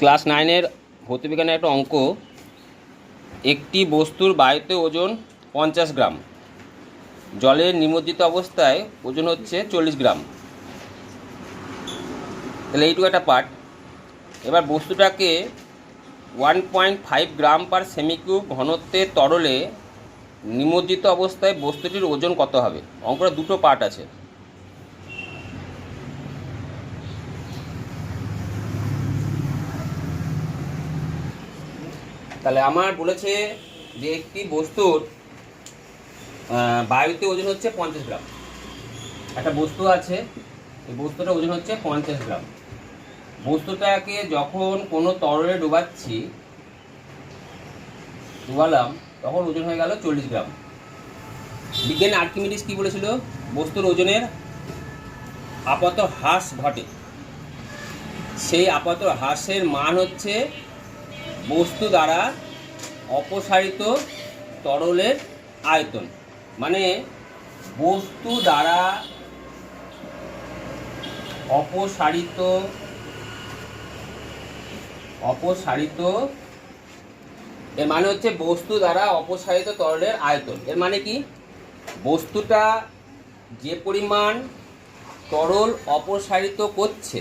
Class নাইনের ভৌতবিজ্ঞানের একটা অঙ্ক। একটি বস্তুর বায়ুতে ওজন পঞ্চাশ গ্রাম। জলের নিমজ্জিত অবস্থায় ওজন হচ্ছে চল্লিশ গ্রাম। তাহলে এইটুকু একটা পার্ট এবার বস্তুটাকে one point five gram per cm cube ঘনত্বের তরলে নিমজ্জিত অবস্থায় বস্তুটির ওজন কত হবে? অঙ্কটা দুটো পার্ট আছে। তাহলে আমার বলেছে যে একটি বস্তুর বায়ুতে ওজন হচ্ছে পঞ্চাশ গ্রাম। একটা বস্তু আছে, এই বস্তুটার ওজন হচ্ছে পঞ্চাশ গ্রাম। বস্তুটাকে যখন কোনো তরলে ডোবাচ্ছি, ডোবালাম, তখন ওজন হয়ে গেল চল্লিশ গ্রাম। বিজ্ঞানী আর্কিমিডিস কি বলেছিল? বস্তুর ওজনের আপাত হ্রাস ঘটে। সেই আপাত হ্রাসের মান হচ্ছে বস্তু দ্বারা অপসারিত তরলের আয়তন। মানে বস্তু দ্বারা অপসারিত অপসারিত, এর মানে হচ্ছে বস্তু দ্বারা অপসারিত তরলের আয়তন। এর মানে কি? বস্তুটা যে পরিমাণ তরল অপসারিত করছে,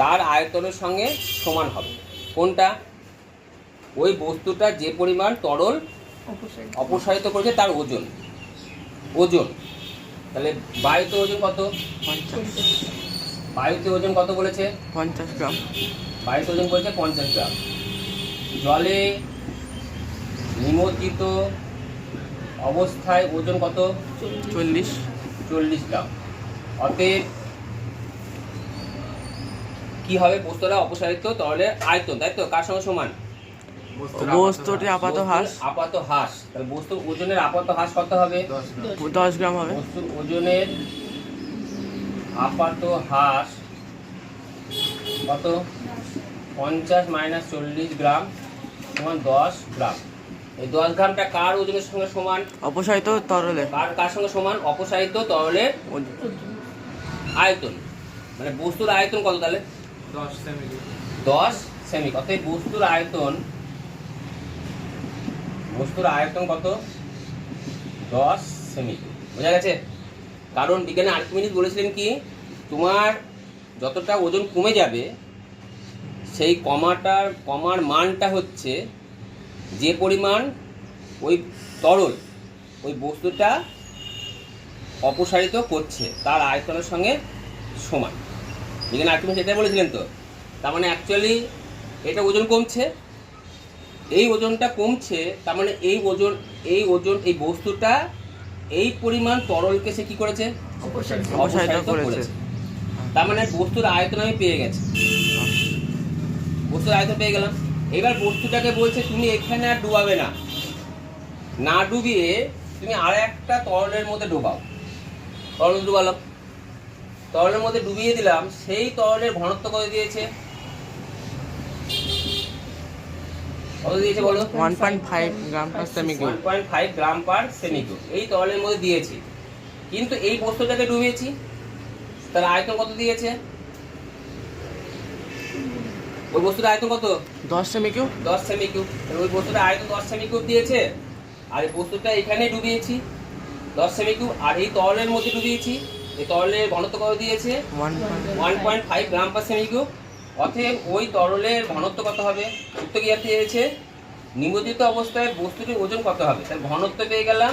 তার আয়তনের সঙ্গে সমান হবে। কোনটা? ওই বস্তুটা যে পরিমাণ তরল অপসারিত। করেছে তার ওজন। ওজন। তাহলে বায়ুতে ওজন কত? বায়ুতে ওজন কত বলেছে? পঞ্চাশ গ্রাম। বায়ুতে ওজন বলেছে পঞ্চাশ গ্রাম। জলে নিমজ্জিত অবস্থায় ওজন কত? চল্লিশ। চল্লিশ গ্রাম। অতএব কি হবে? বস্তুটা অপসারিত তরলের আয়তন তাই তো? কার সঙ্গে সমান? বস্তুটি আপাত হ্রাস। আপাত হ্রাস। তাহলে বস্তুর ওজনের আপাত হ্রাস কত হবে? দশ গ্রাম। হবে। বস্তুর ওজনের আপাত হ্রাস কত? পঞ্চাশ মাইনাস চল্লিশ গ্রাম সমান দশ গ্রাম। এই দশ গ্রামটা কার ওজনের সঙ্গে সমান? অপসারিত তরলে। কার কার সঙ্গে সমান? অপসারিত তরলের ওজন। আয়তন। মানে বস্তুর আয়তন কত তাহলে? দশ সেমি অতএব বস্তুর আয়তন বস্তুর আয়তন কত? দশ সেমি বোঝা গেছে? কারণ বিজ্ঞানী আর্কিমিডিস বলেছিলেন কি? তোমার যতটা ওজন কমে যাবে, সেই কমাটার, কমার মানটা হচ্ছে যে পরিমাণ ওই তরল, ওই বস্তুটা অপসারিত করছে, তার আয়তনের সঙ্গে সমান। বিজ্ঞানী আর্কিমিডিস এটাই বলেছিলেন তো। তার মানে অ্যাকচুয়ালি এটা ওজন কমছে। এই ওজনটা কমছে তার মানে এই ওজন এই ওজন এই বস্তুটা এই পরিমাণ তরলকে সে কি করেছে? অপসারিত করেছে। তার মানে বস্তুর আয়তন আমি পেয়ে গেছি। বস্তুর আয়তন পেয়ে গেলাম। এবার বস্তুটাকে বলছে তুমি এখানে আর ডুবাবে না। না ডুবিয়ে তুমি আর একটা তরলের মধ্যে ডোবাও। তরল ডুবালাম। তরলের মধ্যে ডুবিয়ে দিলাম সেই তরলের ঘনত্ব কত দিয়েছে? কত দিয়েছে বলো? One point five gram per cm point five gram per cm cube এই তরলের মধ্যে দিয়েছি। কিন্তু এই বস্তুটাকে ডুবিয়েছি। তার আয়তন কত দিয়েছে? ওই বস্তুর আয়তন কত? দশ সেমি কিউ দশ সেমিকিউব ওই বস্তুটা আয়তন দশ সেমিকিউব দিয়েছে। আর এই বস্তুটা এখানে ডুবিয়েছি। দশ সেমিকিউব আর এই তরলের মধ্যে ডুবিয়েছি। এই তরলের ঘনত্ব কত দিয়েছে? One point five gram per cm cube অতএব ওই তরলের ঘনত্ব কত হবে? উত্তর কি পেয়েছে নিমজ্জিত অবস্থায় বস্তুটির ওজন কত হবে? তাহলে ঘনত্ব পেয়ে গেলাম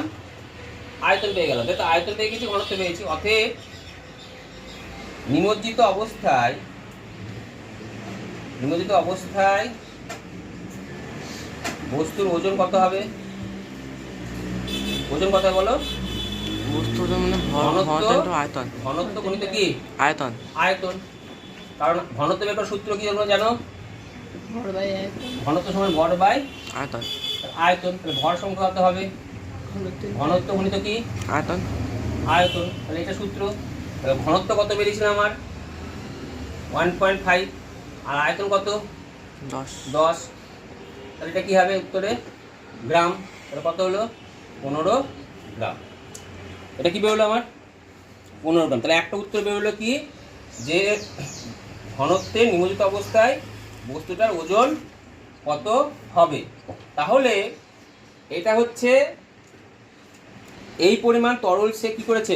আয়তন পেয়ে গেলাম। তাই তো আয়তন পেয়ে গেছি ঘনত্ব পেয়েছি। অতএব নিমজ্জিত অবস্থায় নিমজ্জিত অবস্থায় বস্তুর ওজন কত হবে? ওজন কত বলো? বস্তু মানে ঘনত্ব- আয়তন। ঘনত্ব গণিত কি? আয়তন। আয়তন। কারণ ঘনত্ব বের করার সূত্র কি জানো? ঘনত্ব সমান ভর বাই আয়তন। আয়তন। তাহলে ভর সংখ্যা কত হবে? ঘনত্ব গণিত কি? আয়তন। আয়তন। তাহলে এটা সূত্র। তাহলে ঘনত্ব কত বেরিয়েছিল আমার? One point five. আর আয়তন কত? দশ। দশ। তাহলে এটা কি হবে উত্তরে? গ্রাম। তাহলে কত হলো? পনেরো গ্রাম। এটা কি বেরোলো আমার? পনেরো গ্রাম তাহলে একটা উত্তর বেরোলো কি? যে ঘনত্বে নিমজ্জিত অবস্থায় বস্তুটার ওজন কত হবে? তাহলে এটা হচ্ছে এই পরিমাণ তরল সে কি করেছে?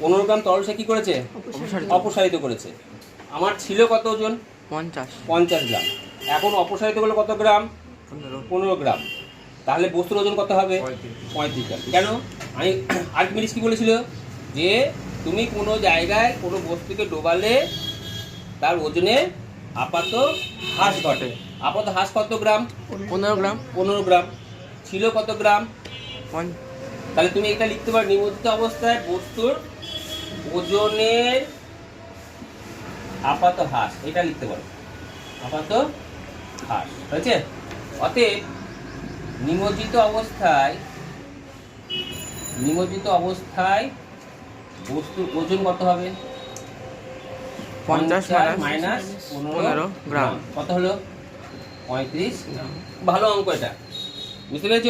পনেরো গ্রাম তরল সে কি করেছে? অপসারিত। করেছে। আমার ছিল কত ওজন? পঞ্চাশ। পঞ্চাশ গ্রাম। এখন অপসারিত করলে কত গ্রাম? পনেরো। গ্রাম। তাহলে বস্তুর ওজন কত হবে? পঁয়ত্রিশ গ্রাম। কেন? আমি আর্কিমিডিস কি বলেছিল? যে তুমি কোনো জায়গায় কোনো বস্তুকে ডোবালে তার ওজনে আপাত হ্রাস ঘটে। আপাত হ্রাস কত গ্রাম? পনেরো গ্রাম। পনেরো গ্রাম। ছিল কত গ্রাম? তাহলে তুমি এটা লিখতে পারো। নিমজ্জিত অবস্থায় বস্তুর ওজনের আপাত হ্রাস। এটা লিখতে পারো। আপাত হ্রাস। হয়েছে? অতএব নিমজ্জিত অবস্থায় নিমজ্জিত অবস্থায় বস্তুর ওজন কত হবে? পঞ্চাশ মাইনাস পনেরো। গ্রাম। কত হলো? পঁয়ত্রিশ। ভালো অঙ্ক এটা। বুঝতে পেরেছ?